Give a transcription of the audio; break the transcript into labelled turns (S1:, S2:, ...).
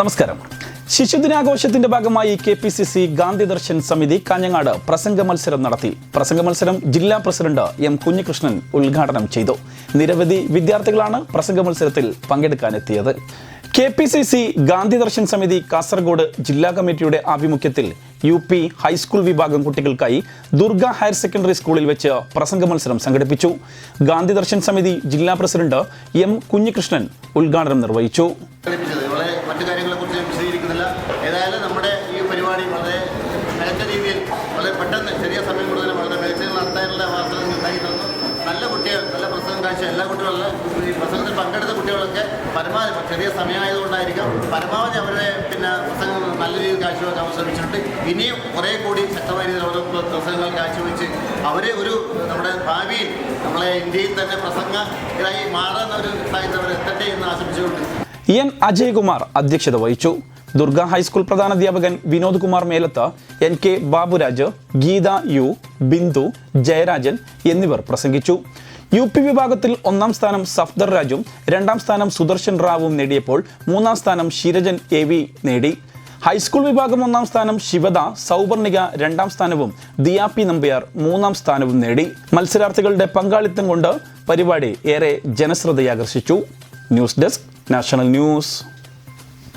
S1: നമസ്കാരം. ശിശുദിനാഘോഷത്തിന്റെ ഭാഗമായി K P C C Gandhi Darshan Samithi Kanhangad പ്രസംഗ മത്സരം നടത്തി. പ്രസംഗ മത്സരം ജില്ലാ പ്രസിഡന്റ് എം കുഞ്ഞികൃഷ്ണൻ ഉദ്ഘാടനം ചെയ്തു. നിരവധി വിദ്യാർത്ഥികളാണ് പ്രസംഗ മത്സരത്തിൽ പങ്കെടുക്കാനെത്തിയത്. K P C C Gandhi Darshan Samithi Kasaragod ജില്ലാ കമ്മിറ്റിയുടെ ആഭിമുഖ്യത്തിൽ യു പി ഹൈസ്കൂൾ വിഭാഗം കുട്ടികൾക്കായി ദുർഗ ഹയർ സെക്കൻഡറി സ്കൂളിൽ വെച്ച് പ്രസംഗ മത്സരം സംഘടിപ്പിച്ചു. ഗാന്ധി ദർശൻ സമിതി ജില്ലാ പ്രസിഡന്റ് എം കുഞ്ഞികൃഷ്ണൻ ഉദ്ഘാടനം നിർവഹിച്ചു.
S2: വിശദീകരിക്കുന്നില്ല ഏതായാലും നമ്മുടെ ഈ പരിപാടി വളരെ മികച്ച രീതിയിൽ വളരെ പെട്ടെന്ന് ചെറിയ സമയം കൂടുതൽ വളരെ മികച്ച നടത്താനുള്ള വാർത്തകൾ ഉണ്ടായി തന്നു. നല്ല കുട്ടികൾ നല്ല പ്രസംഗം കാഴ്ച എല്ലാ കുട്ടികളും ഈ പ്രസംഗത്തിൽ പങ്കെടുത്ത കുട്ടികളൊക്കെ പരമാവധി ചെറിയ സമയമായതുകൊണ്ടായിരിക്കാം പരമാവധി അവരുടെ പിന്നെ പ്രസംഗം നല്ല രീതിയിൽ കാഴ്ചവെക്കാൻ ശ്രമിച്ചിട്ടുണ്ട്. ഇനിയും കുറേ കൂടി ശക്തമായ രീതിയിൽ ഓരോ പ്രസംഗങ്ങൾ കാഴ്ചവെച്ച് അവരെ ഒരു നമ്മുടെ ഭാവിയിൽ നമ്മളെ ഇന്ത്യയിൽ തന്നെ പ്രസംഗരായി മാറുന്ന ഒരു സാഹചര്യം അവർ എത്തട്ടെ എന്ന് ആശംസിച്ചുകൊണ്ട്
S1: എൻ അജയ്കുമാർ അധ്യക്ഷത വഹിച്ചു. Durga high school പ്രധാനാധ്യാപകൻ Vinod Kumar Melath N K Baburaj Geetha U Bindu Jayarajan എന്നിവർ പ്രസംഗിച്ചു. യു പി വിഭാഗത്തിൽ ഒന്നാം സ്ഥാനം സഫ്ദർ രാജും രണ്ടാം സ്ഥാനം സുദർശൻ റാവും നേടിയപ്പോൾ മൂന്നാം സ്ഥാനം ശിരജൻ എ വി നേടി. ഹൈസ്കൂൾ വിഭാഗം ഒന്നാം സ്ഥാനം ശിവദ സൗവർണിക രണ്ടാം സ്ഥാനവും ദിയാപി നമ്പ്യാർ മൂന്നാം സ്ഥാനവും നേടി. മത്സരാർത്ഥികളുടെ പങ്കാളിത്തം കൊണ്ട് പരിപാടി ഏറെ ജനശ്രദ്ധയാകർഷിച്ചു. News desk national news.